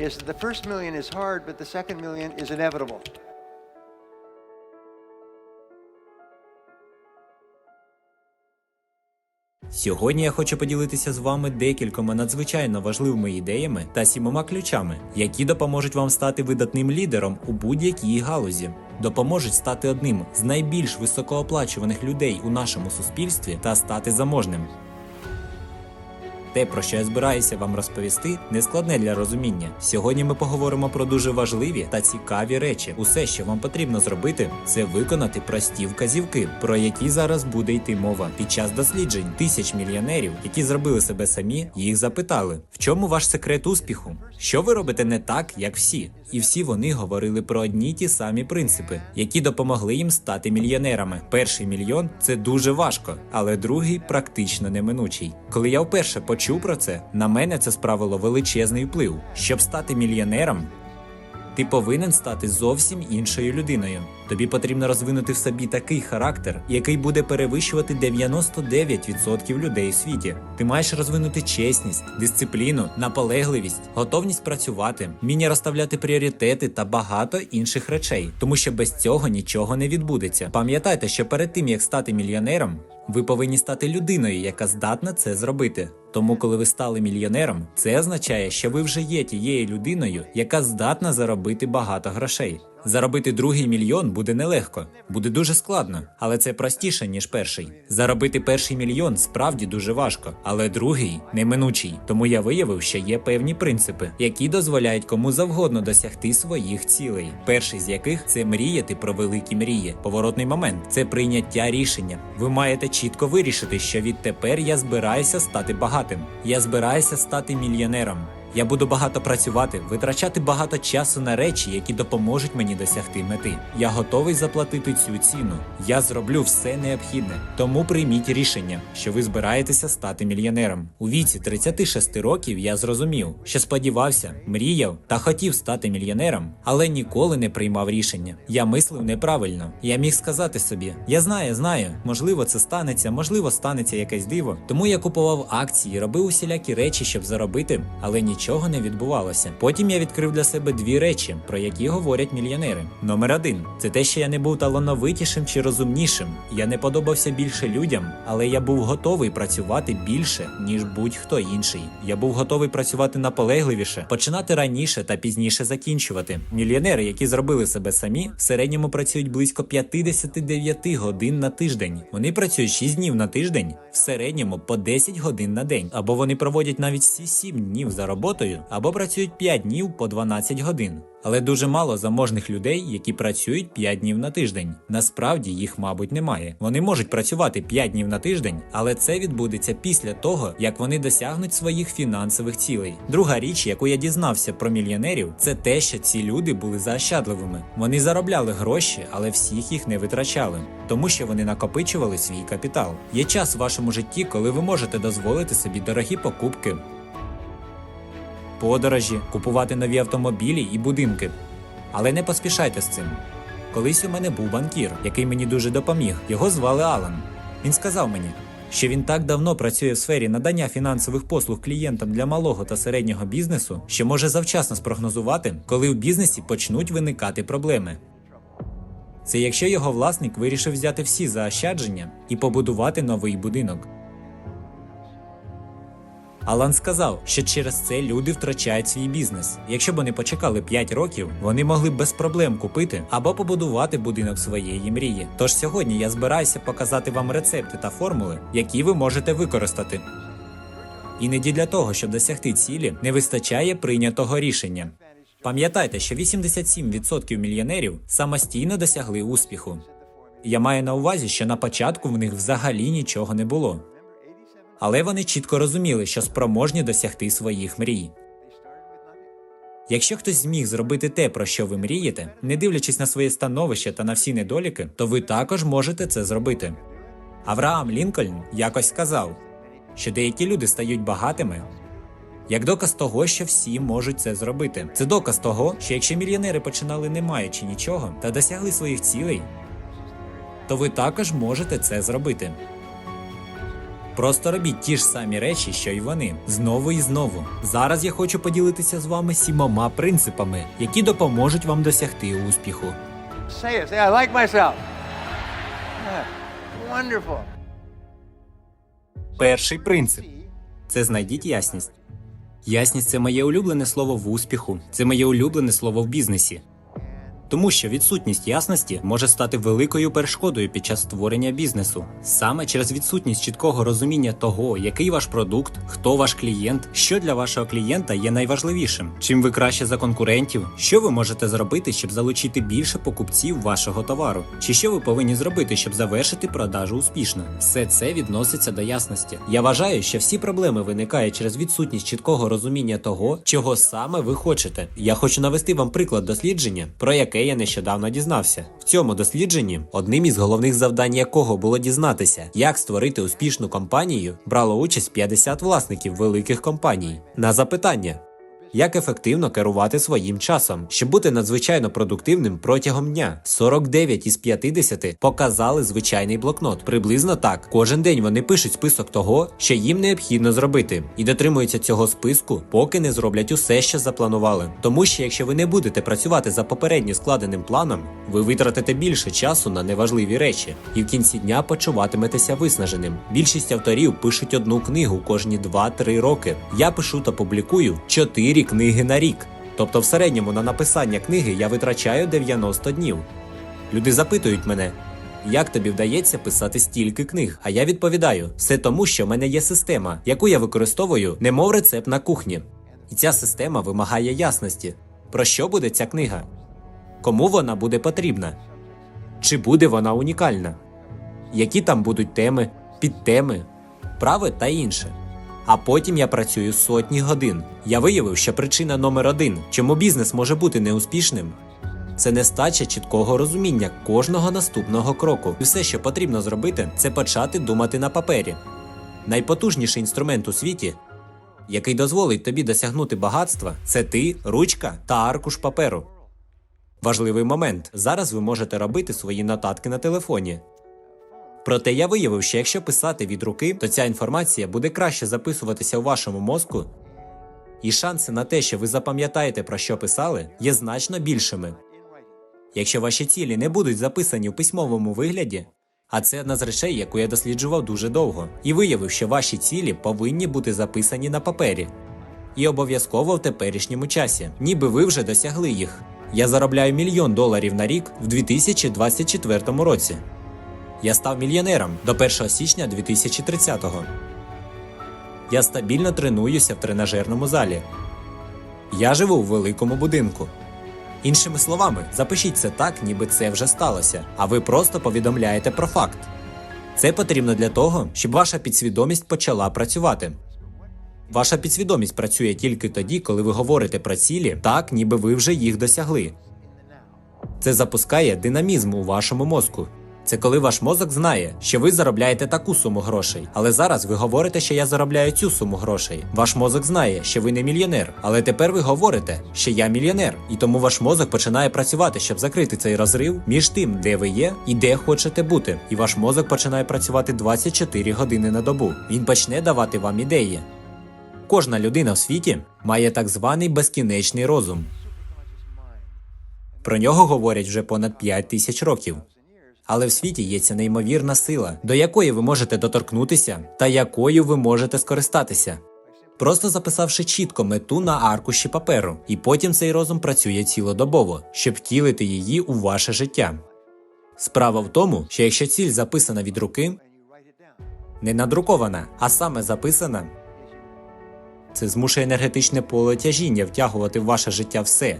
is that the first million is hard, but the second million is inevitable. Сьогодні я хочу поділитися з вами декількома надзвичайно важливими ідеями та сімома ключами, які допоможуть вам стати видатним лідером у будь-якій галузі, допоможуть стати одним з найбільш високооплачуваних людей у нашому суспільстві та стати заможним. Те, про що я збираюся вам розповісти, не складне для розуміння. Сьогодні ми поговоримо про дуже важливі та цікаві речі. Усе, що вам потрібно зробити, це виконати прості вказівки, про які зараз буде йти мова. Під час досліджень тисяч мільйонерів, які зробили себе самі, їх запитали: в чому ваш секрет успіху? Що ви робите не так, як всі? І всі вони говорили про одні ті самі принципи, які допомогли їм стати мільйонерами. Перший мільйон це дуже важко, але другий практично неминучий. Коли я вперше почув про це, на мене це справило величезний вплив. Щоб стати мільйонером, ти повинен стати зовсім іншою людиною. Тобі потрібно розвинути в собі такий характер, який буде перевищувати 99% людей у світі. Ти маєш розвинути чесність, дисципліну, наполегливість, готовність працювати, вміння розставляти пріоритети та багато інших речей, тому що без цього нічого не відбудеться. Пам'ятайте, що перед тим як стати мільйонером, ви повинні стати людиною, яка здатна це зробити. Тому, коли ви стали мільйонером, це означає, що ви вже є тією людиною, яка здатна заробити багато грошей. Заробити другий мільйон буде нелегко, буде дуже складно, але це простіше, ніж перший. Заробити перший мільйон справді дуже важко, але другий неминучий. Тому я виявив, що є певні принципи, які дозволяють кому завгодно досягти своїх цілей. Перший з яких це мріяти про великі мрії. Поворотний момент це прийняття рішення. Ви маєте чітко вирішити, що відтепер я збираюся стати багатим. Я збираюся стати мільйонером. Я буду багато працювати, витрачати багато часу на речі, які допоможуть мені досягти мети. Я готовий заплатити цю ціну. Я зроблю все необхідне. Тому прийміть рішення, що ви збираєтеся стати мільйонером. У віці 36 років я зрозумів, що сподівався, мріяв та хотів стати мільйонером, але ніколи не приймав рішення. Я мислив неправильно. Я міг сказати собі: я знаю, знаю, можливо, це станеться, можливо, станеться якесь диво. Тому я купував акції, робив усілякі речі, щоб заробити, але нічого не відбувалося. Потім я відкрив для себе дві речі, про які говорять мільйонери. Номер один це те, що я не був талановитішим чи розумнішим. Я не подобався більше людям, але я був готовий працювати більше, ніж будь-хто інший. Я був готовий працювати наполегливіше, починати раніше та пізніше закінчувати. Мільйонери, які зробили себе самі, в середньому працюють близько 59 годин на тиждень. Вони працюють 6 днів на тиждень, в середньому по 10 годин на день. Або вони проводять навіть всі 7 днів за роботою, або працюють 5 днів по 12 годин. Але дуже мало заможних людей, які працюють 5 днів на тиждень. Насправді їх, мабуть, немає. Вони можуть працювати 5 днів на тиждень, але це відбудеться після того, як вони досягнуть своїх фінансових цілей. Друга річ, яку я дізнався про мільйонерів, це те, що ці люди були заощадливими. Вони заробляли гроші, але всіх їх не витрачали, тому що вони накопичували свій капітал. Є час в вашому житті, коли ви можете дозволити собі дорогі покупки, подорожі, купувати нові автомобілі і будинки. Але не поспішайте з цим. Колись у мене був банкір, який мені дуже допоміг. Його звали Алан. Він сказав мені, що він так давно працює в сфері надання фінансових послуг клієнтам для малого та середнього бізнесу, що може завчасно спрогнозувати, коли в бізнесі почнуть виникати проблеми. Це якщо його власник вирішив взяти всі заощадження і побудувати новий будинок. Алан сказав, що через це люди втрачають свій бізнес. Якщо б вони почекали 5 років, вони могли б без проблем купити або побудувати будинок своєї мрії. Тож сьогодні я збираюся показати вам рецепти та формули, які ви можете використати. Іноді для того, щоб досягти цілі, не вистачає прийнятого рішення. Пам'ятайте, що 87% мільйонерів самостійно досягли успіху. Я маю на увазі, що на початку в них взагалі нічого не було. Але вони чітко розуміли, що спроможні досягти своїх мрій. Якщо хтось зміг зробити те, про що ви мрієте, не дивлячись на своє становище та на всі недоліки, то ви також можете це зробити. Авраам Лінкольн якось сказав, що деякі люди стають багатими. Як доказ того, що всі можуть це зробити. Це доказ того, що якщо мільйонери починали не маючи нічого та досягли своїх цілей, то ви також можете це зробити. Просто робіть ті ж самі речі, що й вони, знову і знову. Зараз я хочу поділитися з вами сімома принципами, які допоможуть вам досягти успіху. Say it. Say, I like myself. Yeah. Wonderful. Перший принцип це знайдіть ясність. Ясність це моє улюблене слово в успіху, це моє улюблене слово в бізнесі. Тому що відсутність ясності може стати великою перешкодою під час створення бізнесу. Саме через відсутність чіткого розуміння того, який ваш продукт, хто ваш клієнт, що для вашого клієнта є найважливішим, чим ви краще за конкурентів, що ви можете зробити, щоб залучити більше покупців вашого товару, чи що ви повинні зробити, щоб завершити продажу успішно. Все це відноситься до ясності. Я вважаю, що всі проблеми виникають через відсутність чіткого розуміння того, чого саме ви хочете. Я хочу навести вам приклад дослідження, про яке я нещодавно дізнався. В цьому дослідженні одним із головних завдань якого було дізнатися, як створити успішну компанію, брало участь 50 власників великих компаній. На запитання. Як ефективно керувати своїм часом, щоб бути надзвичайно продуктивним протягом дня? 49 із 50 показали звичайний блокнот. Приблизно так. Кожен день вони пишуть список того, що їм необхідно зробити, і дотримуються цього списку, поки не зроблять усе, що запланували. Тому що якщо ви не будете працювати за попередньо складеним планом, ви витратите більше часу на неважливі речі, і в кінці дня почуватиметеся виснаженим. Більшість авторів пишуть одну книгу кожні 2-3 роки. Я пишу та публікую 4 книги на рік. Тобто в середньому на написання книги я витрачаю 90 днів. Люди запитують мене, як тобі вдається писати стільки книг? А я відповідаю: все тому, що в мене є система, яку я використовую, немов рецепт на кухні. І ця система вимагає ясності. Про що буде ця книга? Кому вона буде потрібна? Чи буде вона унікальна? Які там будуть теми, підтеми, вправи та інше. А потім я працюю сотні годин. Я виявив, що причина номер один, чому бізнес може бути неуспішним, це нестача чіткого розуміння кожного наступного кроку. І все, що потрібно зробити, це почати думати на папері. Найпотужніший інструмент у світі, який дозволить тобі досягнути багатства, це ти, ручка та аркуш паперу. Важливий момент. Зараз ви можете робити свої нотатки на телефоні. Проте я виявив, що якщо писати від руки, то ця інформація буде краще записуватися у вашому мозку, і шанси на те, що ви запам'ятаєте про що писали, є значно більшими. Якщо ваші цілі не будуть записані у письмовому вигляді, а це одна з речей, яку я досліджував дуже довго, і виявив, що ваші цілі повинні бути записані на папері. І обов'язково в теперішньому часі, ніби ви вже досягли їх. Я заробляю мільйон доларів на рік в 2024 році. Я став мільйонером до 1 січня 2030-го. Я стабільно тренуюся в тренажерному залі. Я живу у великому будинку. Іншими словами, запишіть це так, ніби це вже сталося, а ви просто повідомляєте про факт. Це потрібно для того, щоб ваша підсвідомість почала працювати. Ваша підсвідомість працює тільки тоді, коли ви говорите про цілі так, ніби ви вже їх досягли. Це запускає динамізм у вашому мозку. Це коли ваш мозок знає, що ви заробляєте таку суму грошей, але зараз ви говорите, що я заробляю цю суму грошей. Ваш мозок знає, що ви не мільйонер, але тепер ви говорите, що я мільйонер, і тому ваш мозок починає працювати, щоб закрити цей розрив між тим, де ви є і де хочете бути. І ваш мозок починає працювати 24 години на добу. Він почне давати вам ідеї. Кожна людина в світі має так званий безкінечний розум. Про нього говорять вже понад 5 тисяч років. Але в світі є ця неймовірна сила, до якої ви можете доторкнутися та якою ви можете скористатися. Просто записавши чітко мету на аркуші паперу, і потім цей розум працює цілодобово, щоб втілити її у ваше життя. Справа в тому, що якщо ціль записана від руки, не надрукована, а саме записана, це змушує енергетичне поле тяжіння втягувати в ваше життя все,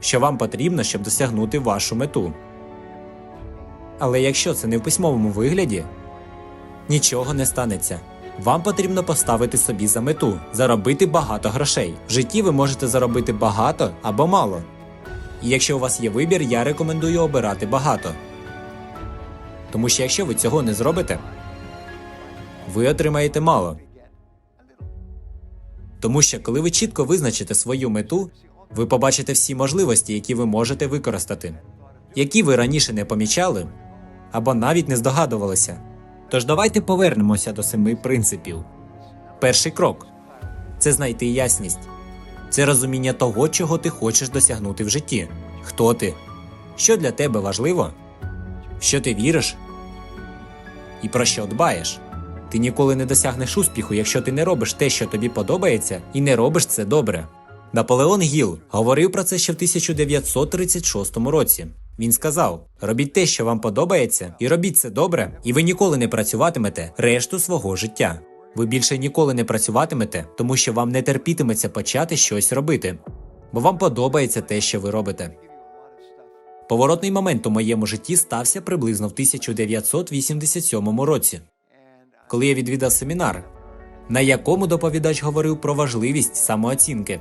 що вам потрібно, щоб досягнути вашу мету. Але якщо це не в письмовому вигляді, нічого не станеться. Вам потрібно поставити собі за мету заробити багато грошей. В житті ви можете заробити багато або мало. І якщо у вас є вибір, я рекомендую обирати багато. Тому що якщо ви цього не зробите, ви отримаєте мало. Тому що коли ви чітко визначите свою мету, ви побачите всі можливості, які ви можете використати, які ви раніше не помічали або навіть не здогадувалися. Тож давайте повернемося до семи принципів. Перший крок це знайти ясність. Це розуміння того, чого ти хочеш досягнути в житті. Хто ти? Що для тебе важливо? Що ти віриш? І про що дбаєш? Ти ніколи не досягнеш успіху, якщо ти не робиш те, що тобі подобається, і не робиш це добре. Наполеон Гіл говорив про це ще в 1936 році. Він сказав: робіть те, що вам подобається, і робіть це добре, і ви ніколи не працюватимете решту свого життя. Ви більше ніколи не працюватимете, тому що вам не терпітиметься почати щось робити, бо вам подобається те, що ви робите. Поворотний момент у моєму житті стався приблизно в 1987 році, коли я відвідав семінар, на якому доповідач говорив про важливість самооцінки.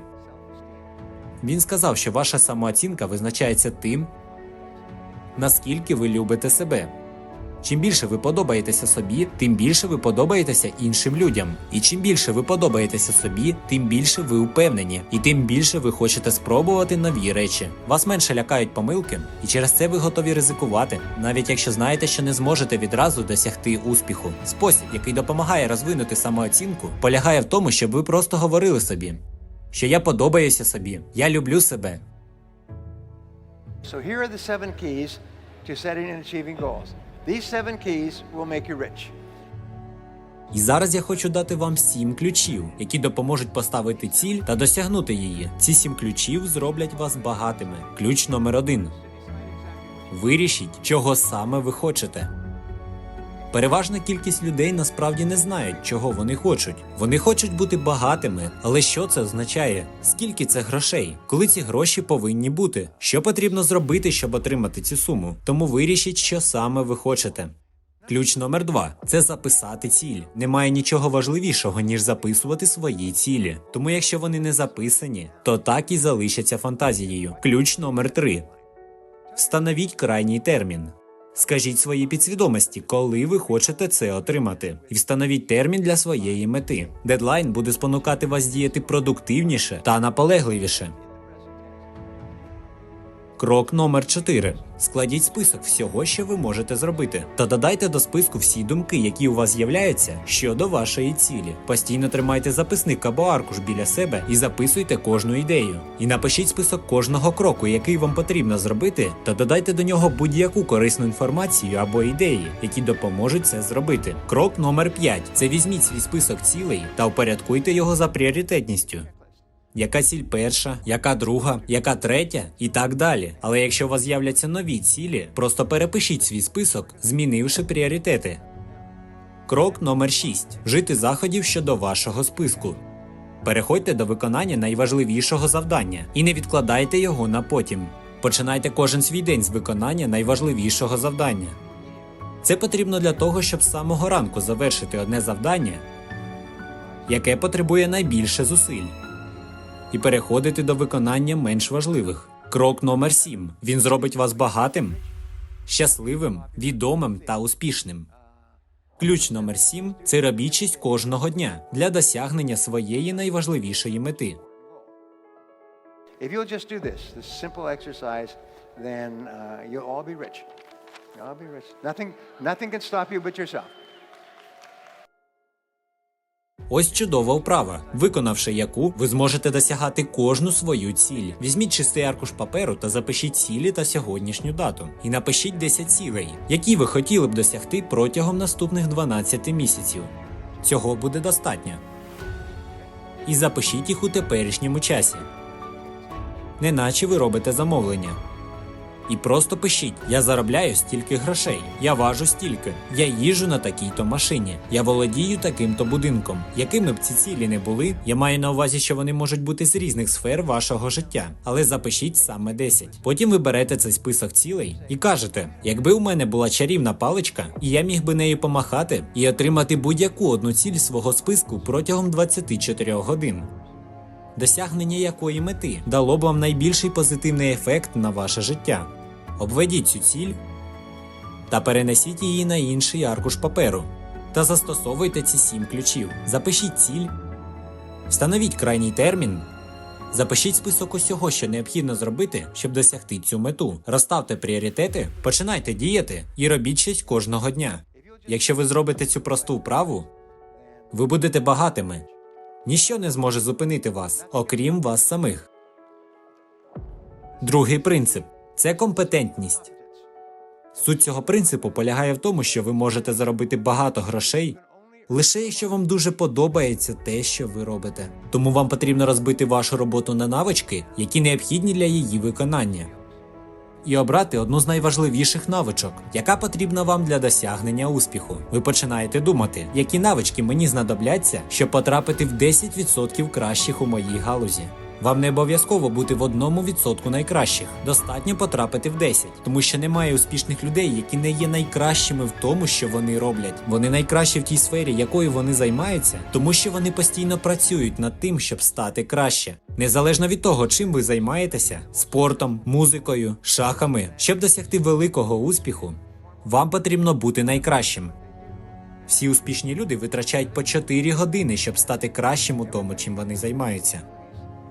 Він сказав, що ваша самооцінка визначається тим, наскільки ви любите себе. Чим більше ви подобаєтеся собі, тим більше ви подобаєтеся іншим людям. І чим більше ви подобаєтеся собі, тим більше ви впевнені, і тим більше ви хочете спробувати нові речі. Вас менше лякають помилки, і через це ви готові ризикувати, навіть якщо знаєте, що не зможете відразу досягти успіху. Спосіб, який допомагає розвинути самооцінку, полягає в тому, щоб ви просто говорили собі, що я подобаюся собі, я люблю себе, So here are the seven keys to setting and achieving goals. These seven keys will make you rich. І зараз я хочу дати вам сім ключів, які допоможуть поставити ціль та досягнути її. Ці сім ключів зроблять вас багатими. Ключ номер один. Вирішіть, чого саме ви хочете. Переважна кількість людей насправді не знають, чого вони хочуть. Вони хочуть бути багатими, але що це означає? Скільки це грошей? Коли ці гроші повинні бути? Що потрібно зробити, щоб отримати цю суму? Тому вирішіть, що саме ви хочете. Ключ номер два це записати ціль. Немає нічого важливішого, ніж записувати свої цілі. Тому якщо вони не записані, то так і залишаться фантазією. Ключ номер три встановіть крайній термін. Скажіть своїй підсвідомості, коли ви хочете це отримати, і встановіть термін для своєї мети. Дедлайн буде спонукати вас діяти продуктивніше та наполегливіше. Крок номер 4. Складіть список всього, що ви можете зробити, та додайте до списку всі думки, які у вас з'являються щодо вашої цілі. Постійно тримайте записник або аркуш біля себе і записуйте кожну ідею. І напишіть список кожного кроку, який вам потрібно зробити, та додайте до нього будь-яку корисну інформацію або ідеї, які допоможуть це зробити. Крок номер 5. Це візьміть свій список цілей та упорядкуйте його за пріоритетністю. Яка ціль перша, яка друга, яка третя і так далі. Але якщо у вас з'являться нові цілі, просто перепишіть свій список, змінивши пріоритети. Крок номер 6. Вжити заходів щодо вашого списку. Переходьте до виконання найважливішого завдання і не відкладайте його на потім. Починайте кожен свій день з виконання найважливішого завдання. Це потрібно для того, щоб з самого ранку завершити одне завдання, яке потребує найбільше зусиль і переходити до виконання менш важливих. Крок номер 7. Він зробить вас багатим, щасливим, відомим та успішним. Ключ номер 7 це робітчість кожного дня для досягнення своєї найважливішої мети. If you'll just do this, this simple exercise, then uh, you'll all be rich. You'll all be rich. Nothing, nothing can stop you but yourself. Ось чудова вправа, виконавши яку, ви зможете досягати кожну свою ціль. Візьміть чистий аркуш паперу та запишіть цілі та сьогоднішню дату. І напишіть 10 цілей, які ви хотіли б досягти протягом наступних 12 місяців. Цього буде достатньо. І запишіть їх у теперішньому часі. Неначе ви робите замовлення. І просто пишіть: я заробляю стільки грошей, я важу стільки, я їжу на такій-то машині, я володію таким-то будинком. Якими б ці цілі не були, я маю на увазі, що вони можуть бути з різних сфер вашого життя, але запишіть саме 10. Потім ви берете цей список цілей і кажете: якби у мене була чарівна паличка, і я міг би нею помахати і отримати будь-яку одну ціль свого списку протягом 24 годин. Досягнення якої мети дало б вам найбільший позитивний ефект на ваше життя. Обведіть цю ціль та перенесіть її на інший аркуш паперу. Та застосовуйте ці сім ключів. Запишіть ціль, встановіть крайній термін, запишіть список усього, що необхідно зробити, щоб досягти цю мету. Розставте пріоритети, починайте діяти і робіть щось кожного дня. Якщо ви зробите цю просту вправу, ви будете багатими. Ніщо не зможе зупинити вас, окрім вас самих. Другий принцип це компетентність. Суть цього принципу полягає в тому, що ви можете заробити багато грошей лише якщо вам дуже подобається те, що ви робите. Тому вам потрібно розбити вашу роботу на навички, які необхідні для її виконання, і обрати одну з найважливіших навичок, яка потрібна вам для досягнення успіху. Ви починаєте думати, які навички мені знадобляться, щоб потрапити в 10% кращих у моїй галузі. Вам не обов'язково бути в одному відсотку найкращих. Достатньо потрапити в 10, тому що немає успішних людей, які не є найкращими в тому, що вони роблять. Вони найкращі в тій сфері, якою вони займаються, тому що вони постійно працюють над тим, щоб стати краще. Незалежно від того, чим ви займаєтеся спортом, музикою, шахами, щоб досягти великого успіху, вам потрібно бути найкращим. Всі успішні люди витрачають по 4 години, щоб стати кращим у тому, чим вони займаються.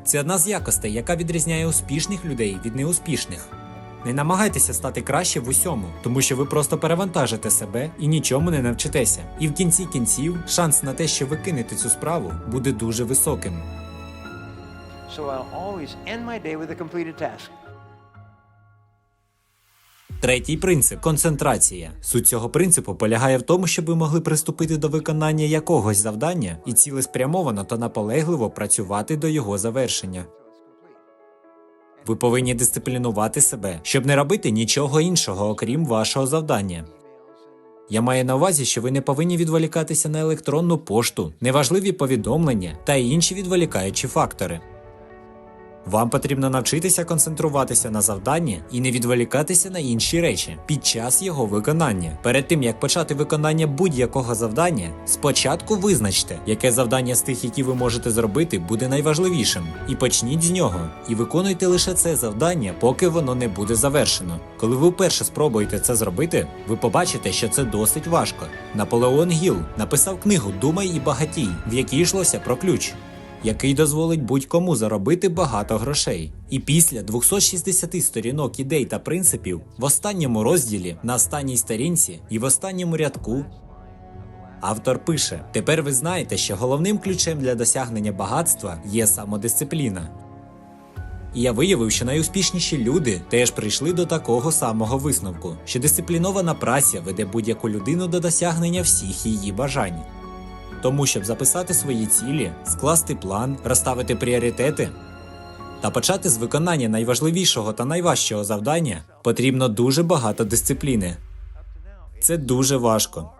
Це одна з якостей, яка відрізняє успішних людей від неуспішних. Не намагайтеся стати краще в усьому, тому що ви просто перевантажите себе і нічому не навчитеся. І в кінці кінців шанс на те, що ви кинете цю справу, буде дуже високим. So I'll always end my day with a completed task. Третій принцип концентрація. Суть цього принципу полягає в тому, щоб ви могли приступити до виконання якогось завдання і цілеспрямовано та наполегливо працювати до його завершення. Ви повинні дисциплінувати себе, щоб не робити нічого іншого, окрім вашого завдання. Я маю на увазі, що ви не повинні відволікатися на електронну пошту, неважливі повідомлення та інші відволікаючі фактори. Вам потрібно навчитися концентруватися на завданні і не відволікатися на інші речі під час його виконання. Перед тим як почати виконання будь-якого завдання, спочатку визначте, яке завдання з тих, які ви можете зробити, буде найважливішим, і почніть з нього. І виконуйте лише це завдання, поки воно не буде завершено. Коли ви вперше спробуєте це зробити, ви побачите, що це досить важко. Наполеон Гіл написав книгу Думай і багатій, в якій йшлося про ключ який дозволить будь-кому заробити багато грошей. І після 260 сторінок ідей та принципів в останньому розділі, на останній сторінці і в останньому рядку. Автор пише: Тепер ви знаєте, що головним ключем для досягнення багатства є самодисципліна. І я виявив, що найуспішніші люди теж прийшли до такого самого висновку, що дисциплінована праця веде будь-яку людину до досягнення всіх її бажань. Тому, щоб записати свої цілі, скласти план, розставити пріоритети та почати з виконання найважливішого та найважчого завдання, потрібно дуже багато дисципліни. Це дуже важко.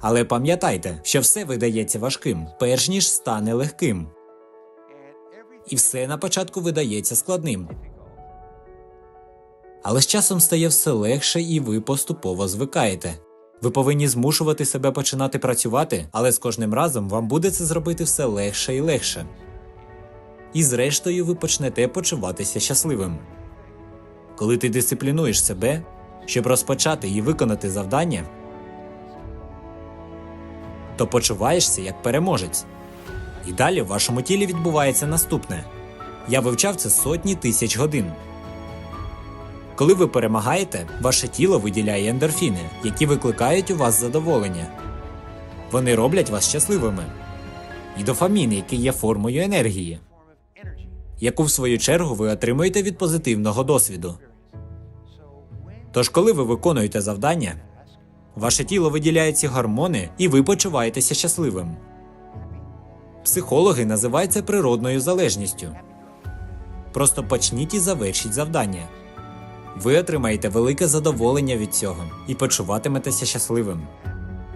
Але пам'ятайте, що все видається важким, перш ніж стане легким, і все на початку видається складним. Але з часом стає все легше, і ви поступово звикаєте. Ви повинні змушувати себе починати працювати, але з кожним разом вам буде це зробити все легше і легше. І зрештою ви почнете почуватися щасливим. Коли ти дисциплінуєш себе, щоб розпочати і виконати завдання, то почуваєшся як переможець. І далі в вашому тілі відбувається наступне. Я вивчав це сотні тисяч годин. Коли ви перемагаєте, ваше тіло виділяє ендорфіни, які викликають у вас задоволення. Вони роблять вас щасливими. І дофамін, який є формою енергії, яку в свою чергу ви отримуєте від позитивного досвіду. Тож, коли ви виконуєте завдання, ваше тіло виділяє ці гормони, і ви почуваєтеся щасливим. Психологи називають це природною залежністю. Просто почніть і завершіть завдання. Ви отримаєте велике задоволення від цього і почуватиметеся щасливим.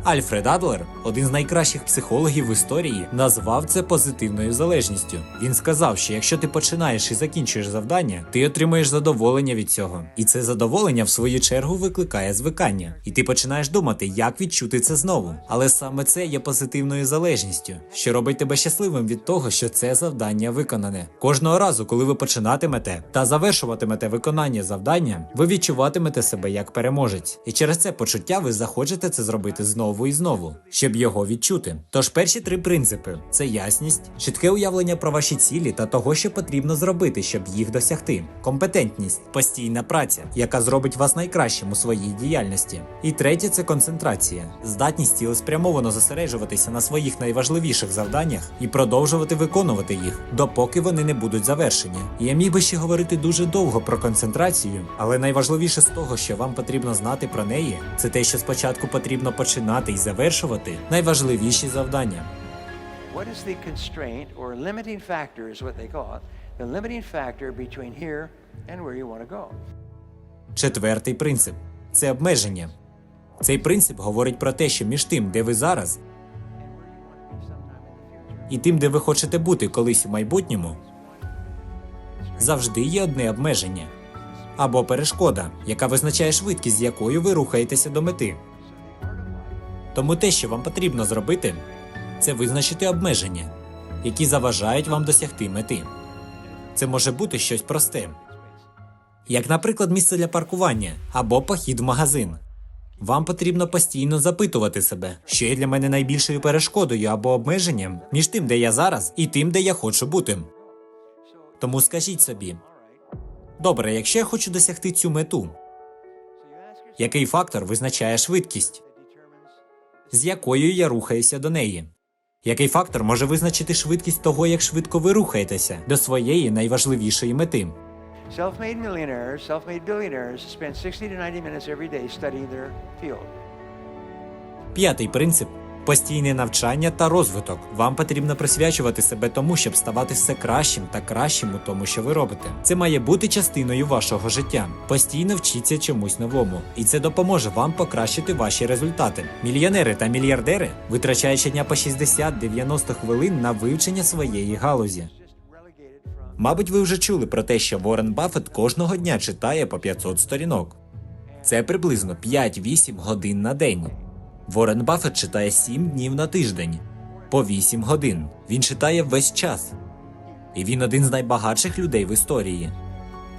Альфред Адлер, один з найкращих психологів в історії, назвав це позитивною залежністю. Він сказав, що якщо ти починаєш і закінчуєш завдання, ти отримуєш задоволення від цього. І це задоволення, в свою чергу, викликає звикання. І ти починаєш думати, як відчути це знову. Але саме це є позитивною залежністю, що робить тебе щасливим від того, що це завдання виконане. Кожного разу, коли ви починатимете та завершуватимете виконання завдання, ви відчуватимете себе як переможець. І через це почуття ви захочете це зробити знову знову і знову, щоб його відчути. Тож перші три принципи це ясність, чітке уявлення про ваші цілі та того, що потрібно зробити, щоб їх досягти, компетентність, постійна праця, яка зробить вас найкращим у своїй діяльності. І третє це концентрація, здатність цілеспрямовано зосереджуватися на своїх найважливіших завданнях і продовжувати виконувати їх, допоки вони не будуть завершені. Я міг би ще говорити дуже довго про концентрацію, але найважливіше з того, що вам потрібно знати про неї, це те, що спочатку потрібно починати і завершувати найважливіші завдання. What is the constraint or limiting factor, is what they call it, the limiting factor between here and where you want to go? Четвертий принцип це обмеження. Цей принцип говорить про те, що між тим, де ви зараз, і тим, де ви хочете бути колись у майбутньому, завжди є одне обмеження або перешкода, яка визначає швидкість, з якою ви рухаєтеся до мети. Тому те, що вам потрібно зробити, це визначити обмеження, які заважають вам досягти мети. Це може бути щось просте, як, наприклад, місце для паркування або похід в магазин. Вам потрібно постійно запитувати себе, що є для мене найбільшою перешкодою або обмеженням між тим, де я зараз, і тим, де я хочу бути. Тому скажіть собі: добре, якщо я хочу досягти цю мету, який фактор визначає швидкість, з якою я рухаюся до неї? Який фактор може визначити швидкість того, як швидко ви рухаєтеся до своєї найважливішої мети? Self-made millionaires, self-made billionaires spend 60 to 90 minutes every day studying their field. П'ятий принцип постійне навчання та розвиток. Вам потрібно присвячувати себе тому, щоб ставати все кращим та кращим у тому, що ви робите. Це має бути частиною вашого життя. Постійно вчіться чомусь новому, і це допоможе вам покращити ваші результати. Мільйонери та мільярдери витрачають щодня по 60-90 хвилин на вивчення своєї галузі. Мабуть, ви вже чули про те, що Уоррен Баффет кожного дня читає по 500 сторінок. Це приблизно 5-8 годин на день. Ворен Баффет читає 7 днів на тиждень по 8 годин. Він читає весь час. І він один з найбагатших людей в історії.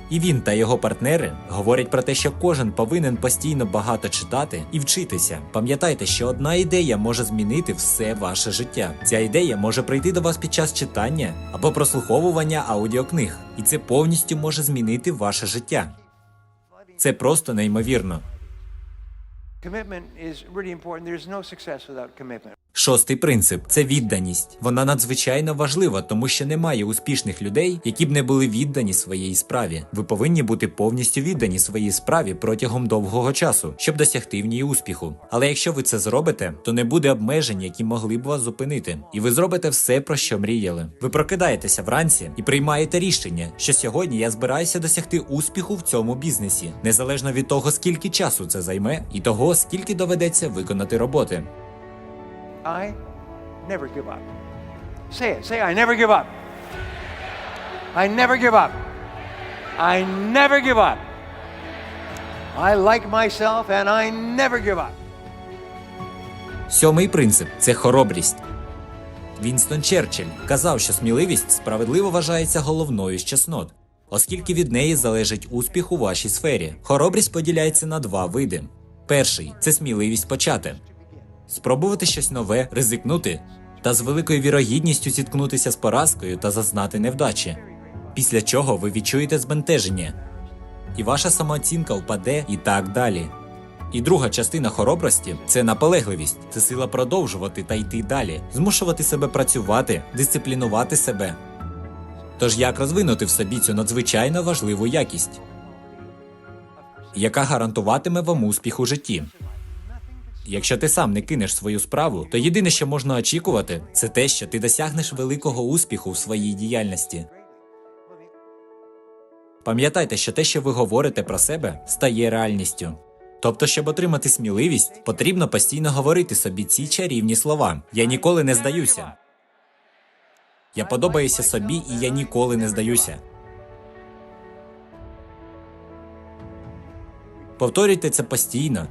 І він та його партнери говорять про те, що кожен повинен постійно багато читати і вчитися. Пам'ятайте, що одна ідея може змінити все ваше життя. Ця ідея може прийти до вас під час читання або прослуховування аудіокниг, і це повністю може змінити ваше життя. Це просто неймовірно. Commitment is really important. There's no success without commitment. Шостий принцип це відданість. Вона надзвичайно важлива, тому що немає успішних людей, які б не були віддані своїй справі. Ви повинні бути повністю віддані своїй справі протягом довгого часу, щоб досягти в ній успіху. Але якщо ви це зробите, то не буде обмежень, які могли б вас зупинити, і ви зробите все, про що мріяли. Ви прокидаєтеся вранці і приймаєте рішення, що сьогодні я збираюся досягти успіху в цьому бізнесі, незалежно від того, скільки часу це займе, і того, скільки доведеться виконати роботи. I never give up. Say it. Say, I never give up. I never give up. I never give up. I like myself and I never give up. Сьомий принцип це хоробрість. Вінстон Черчилль казав, що сміливість справедливо вважається головною з чеснот, оскільки від неї залежить успіх у вашій сфері. Хоробрість поділяється на два види: перший це сміливість почати, спробувати щось нове, ризикнути, та з великою вірогідністю зіткнутися з поразкою та зазнати невдачі. Після чого ви відчуєте збентеження, і ваша самооцінка впаде і так далі. І друга частина хоробрості це наполегливість, це сила продовжувати та йти далі, змушувати себе працювати, дисциплінувати себе. Тож як розвинути в собі цю надзвичайно важливу якість, яка гарантуватиме вам успіх у житті? Якщо ти сам не кинеш свою справу, то єдине, що можна очікувати, це те, що ти досягнеш великого успіху в своїй діяльності. Пам'ятайте, що те, що ви говорите про себе, стає реальністю. Тобто, щоб отримати сміливість, потрібно постійно говорити собі ці чарівні слова: Я ніколи не здаюся. Я подобаюся собі, і я ніколи не здаюся. Повторюйте це постійно,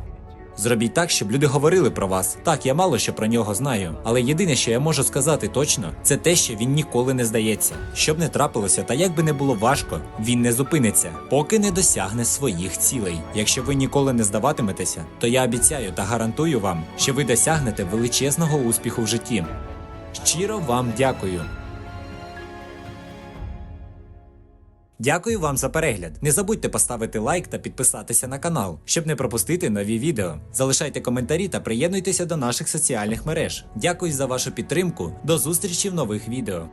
Зробіть так, щоб люди говорили про вас. Так, я мало що про нього знаю, але єдине, що я можу сказати точно, це те, що він ніколи не здається. Щоб не трапилося, та як би не було важко, він не зупиниться, поки не досягне своїх цілей. Якщо ви ніколи не здаватиметеся, то я обіцяю та гарантую вам, що ви досягнете величезного успіху в житті. Щиро вам дякую. Дякую вам за перегляд. Не забудьте поставити лайк та підписатися на канал, щоб не пропустити нові відео. Залишайте коментарі та приєднуйтеся до наших соціальних мереж. Дякую за вашу підтримку. До зустрічі в нових відео.